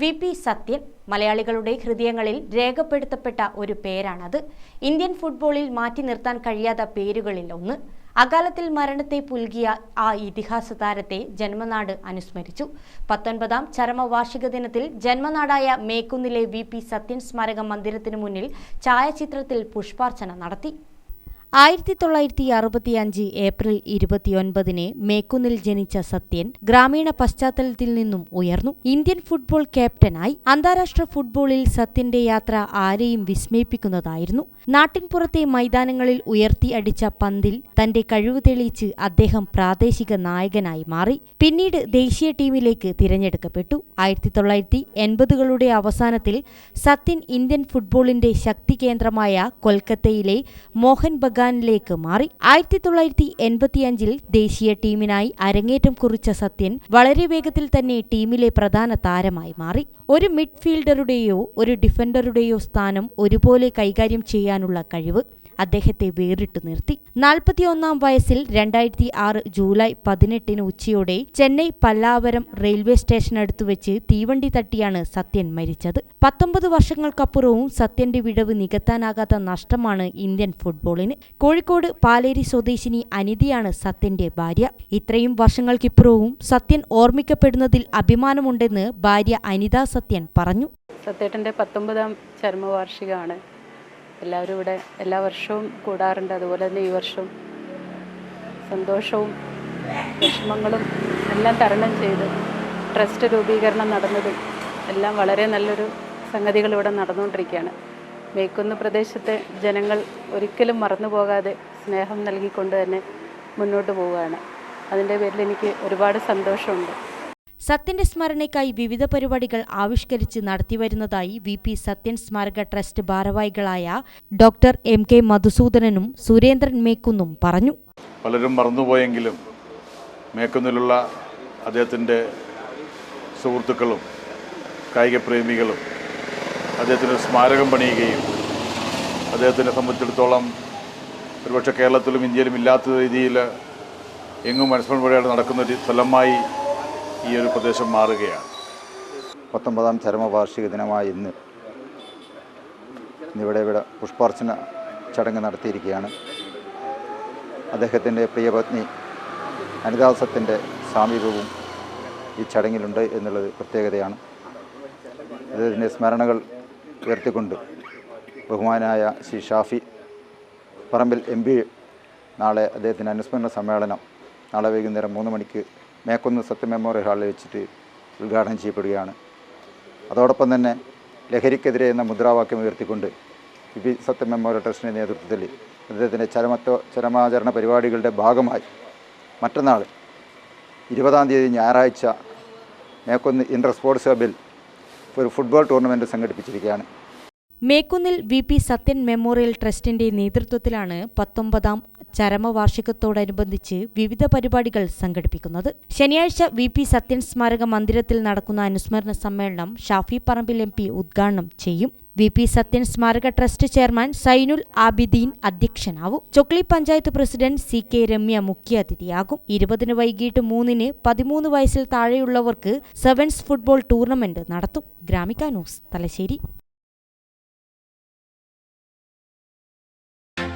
V P Sathyan മലയാളികളുടെ ഹൃദയങ്ങളിൽ രേഖപ്പെടുത്തപ്പെട്ട ഒരു പേരാണത്. ഇന്ത്യൻ ഫുട്ബോളിൽ മാറ്റി നിർത്താൻ കഴിയാത്ത പേരുകളിൽ ഒന്ന് അകാലത്തിൽ മരണത്തെ പുൽകിയ ആ ഇതിഹാസ താരത്തെ ജന്മനാട് അനുസ്മരിച്ചു. പത്തൊൻപതാം ചരമവാർഷിക ദിനത്തിൽ ജന്മനാടായ മേക്കുന്നിലെ വി പി സത്യൻ സ്മാരക മന്ദിരത്തിനു മുന്നിൽ ഛായാചിത്രത്തിൽ പുഷ്പാർച്ചന നടത്തി. ആയിരത്തി തൊള്ളായിരത്തി അറുപത്തിയഞ്ച് ഏപ്രിൽ ഇരുപത്തിയൊൻപതിന് മേക്കുന്നിൽ ജനിച്ച സത്യൻ ഗ്രാമീണ പശ്ചാത്തലത്തിൽ നിന്നും ഉയർന്നു. ഇന്ത്യൻ ഫുട്ബോൾ ക്യാപ്റ്റനായി അന്താരാഷ്ട്ര ഫുട്ബോളിൽ സത്യന്റെ യാത്ര ആരെയും വിസ്മയിപ്പിക്കുന്നതായിരുന്നു. നാട്ടിൻപുറത്തെ മൈതാനങ്ങളിൽ ഉയർത്തി അടിച്ച പന്തിൽ തന്റെ കഴിവ് തെളിയിച്ച് അദ്ദേഹം പ്രാദേശിക നായകനായി മാറി. പിന്നീട് ദേശീയ ടീമിലേക്ക് തിരഞ്ഞെടുക്കപ്പെട്ടു. ആയിരത്തി തൊള്ളായിരത്തി എൺപതുകളുടെ അവസാനത്തിൽ സത്യൻ ഇന്ത്യൻ ഫുട്ബോളിന്റെ ശക്തി കേന്ദ്രമായ കൊൽക്കത്തയിലെ മോഹൻ ബഗാനിലേക്ക് മാറി. ആയിരത്തി തൊള്ളായിരത്തി എൺപത്തിയഞ്ചിൽ ദേശീയ ടീമിനായി അരങ്ങേറ്റം കുറിച്ച സത്യൻ വളരെ വേഗത്തിൽ തന്നെ ടീമിലെ പ്രധാന താരമായി മാറി. ഒരു മിഡ്ഫീൽഡറുടെയോ ഒരു ഡിഫൻഡറുടെയോ സ്ഥാനം ഒരുപോലെ കൈകാര്യം ചെയ്യാനുള്ള കഴിവ് അദ്ദേഹത്തെ വേറിട്ടു നിർത്തി. നാൽപ്പത്തിയൊന്നാം വയസ്സിൽ രണ്ടായിരത്തി ആറ് ജൂലൈ പതിനെട്ടിന് ഉച്ചയോടെ ചെന്നൈ പല്ലാവരം റെയിൽവേ സ്റ്റേഷനടുത്തു വെച്ച് തീവണ്ടി തട്ടിയാണ് സത്യൻ മരിച്ചത്. പത്തൊമ്പത് വർഷങ്ങൾക്കപ്പുറവും സത്യന്റെ വിടവ് നികത്താനാകാത്ത നഷ്ടമാണ് ഇന്ത്യൻ ഫുട്ബോളിന്. കോഴിക്കോട് പാലേരി സ്വദേശിനി അനിതയാണ് സത്യന്റെ ഭാര്യ. ഇത്രയും വർഷങ്ങൾക്കിപ്പുറവും സത്യൻ ഓർമ്മിക്കപ്പെടുന്നതിൽ അഭിമാനമുണ്ടെന്ന് ഭാര്യ അനിത സത്യൻ പറഞ്ഞു. സത്യേട്ടന്റെ പത്തൊമ്പതാം ചരമവാർഷികമാണ്. എല്ലാവരും ഇവിടെ എല്ലാ വർഷവും കൂടാറുണ്ട്. അതുപോലെ തന്നെ ഈ വർഷവും സന്തോഷവും വിഷമങ്ങളും എല്ലാം തരണം ചെയ്ത് ട്രസ്റ്റ് രൂപീകരണം നടന്നതും എല്ലാം വളരെ നല്ലൊരു സംഗതികൾ ഇവിടെ നടന്നുകൊണ്ടിരിക്കുകയാണ്. മേക്കുന്ന് പ്രദേശത്തെ ജനങ്ങൾ ഒരിക്കലും മറന്നു പോകാതെ സ്നേഹം നൽകിക്കൊണ്ട് തന്നെ മുന്നോട്ട് പോവുകയാണ്. അതിന്റെ പേരിൽ എനിക്ക് ഒരുപാട് സന്തോഷമുണ്ട്. സത്യന്റെ സ്മരണയ്ക്കായി വിവിധ പരിപാടികൾ ആവിഷ്കരിച്ച് നടത്തിവരുന്നതായി വി പി സത്യൻ സ്മാരക ട്രസ്റ്റ് ഭാരവാഹികളായ ഡോക്ടർ എം കെ മധുസൂദനനും സുരേന്ദ്രൻ മേക്കുന്നും പറഞ്ഞു. പലരും മറന്നുപോയെങ്കിലും മേക്കുന്നിലുള്ള അദ്ദേഹത്തിന്റെ സുഹൃത്തുക്കളും കായിക പ്രേമികളും അദ്ദേഹത്തിന് സ്മാരകം പണിയുകയും അദ്ദേഹത്തിനെ സംബന്ധിച്ചിടത്തോളം ഒരുപക്ഷെ കേരളത്തിലും ഇന്ത്യയിലും ഇല്ലാത്ത രീതിയിൽ എങ്ങും അനുസ്മരണ വഴിയായിട്ട് നടക്കുന്ന ഒരു സ്ഥലമായി ഈ ഒരു പ്രദേശം മാറുകയാണ്. പത്തൊമ്പതാം ചരമവാർഷിക ദിനമായ ഇന്ന് ഇന്നിവിടെ ഇവിടെ പുഷ്പാർച്ചന ചടങ്ങ് നടത്തിയിരിക്കുകയാണ്. അദ്ദേഹത്തിന്റെ പ്രിയപത്നി അനിതാസത്തിന്റെ സാമീപ്യവും ഈ ചടങ്ങിലുണ്ട് എന്നുള്ളത് പ്രത്യേകതയാണ്. അദ്ദേഹത്തിന്റെ സ്മരണകൾ ഉയർത്തിക്കൊണ്ട് ബഹുമാനായ ശ്രീ ഷാഫി പറമ്പിൽ എം പി നാളെ അദ്ദേഹത്തിന്റെ അനുസ്മരണ സമ്മേളനം നാളെ വൈകുന്നേരം മൂന്ന് മണിക്ക് മേക്കുന്ന് സത്യ മെമ്മോറിയൽ ഹാളിൽ വെച്ചിട്ട് ഉദ്ഘാടനം ചെയ്യപ്പെടുകയാണ്. അതോടൊപ്പം തന്നെ ലഹരിക്കെതിരെ എന്ന മുദ്രാവാക്യം ഉയർത്തിക്കൊണ്ട് വി സത്യ മെമ്മോറിയൽ ട്രസ്റ്റിന്റെ നേതൃത്വത്തിൽ അദ്ദേഹത്തിന്റെ ചരമത്വ ചരമാചരണ പരിപാടികളുടെ ഭാഗമായി മറ്റന്നാൾ ഇരുപതാം തീയതി ഞായറാഴ്ച മേക്കുന്ന് ഇന്റർ സ്പോർട്സ് ഹബിൽ ഒരു ഫുട്ബോൾ ടൂർണമെന്റ് സംഘടിപ്പിച്ചിരിക്കുകയാണ്. മേക്കുന്നിൽ വി പി സത്യൻ മെമ്മോറിയൽ ട്രസ്റ്റിന്റെ നേതൃത്വത്തിലാണ് പത്തൊമ്പതാം ചരമവാർഷികത്തോടനുബന്ധിച്ച് വിവിധ പരിപാടികൾ സംഘടിപ്പിക്കുന്നത്. ശനിയാഴ്ച വി പി സത്യൻ സ്മാരക മന്ദിരത്തിൽ നടക്കുന്ന അനുസ്മരണ സമ്മേളനം ഷാഫി പറമ്പിൽ എം പി ഉദ്ഘാടനം ചെയ്യും. വി പി സത്യൻ സ്മാരക trust chairman Zainul Abideen അധ്യക്ഷനാവും. Chokli panchayat president C K Ramya മുഖ്യാതിഥിയാകും ഇരുപതിന് വൈകിട്ട് മൂന്നിന് പതിമൂന്ന് വയസ്സിൽ താഴെയുള്ളവർക്ക് സെവൻസ് ഫുട്ബോൾ ടൂർണമെന്റ് നടത്തും. Gramika news Thalassery.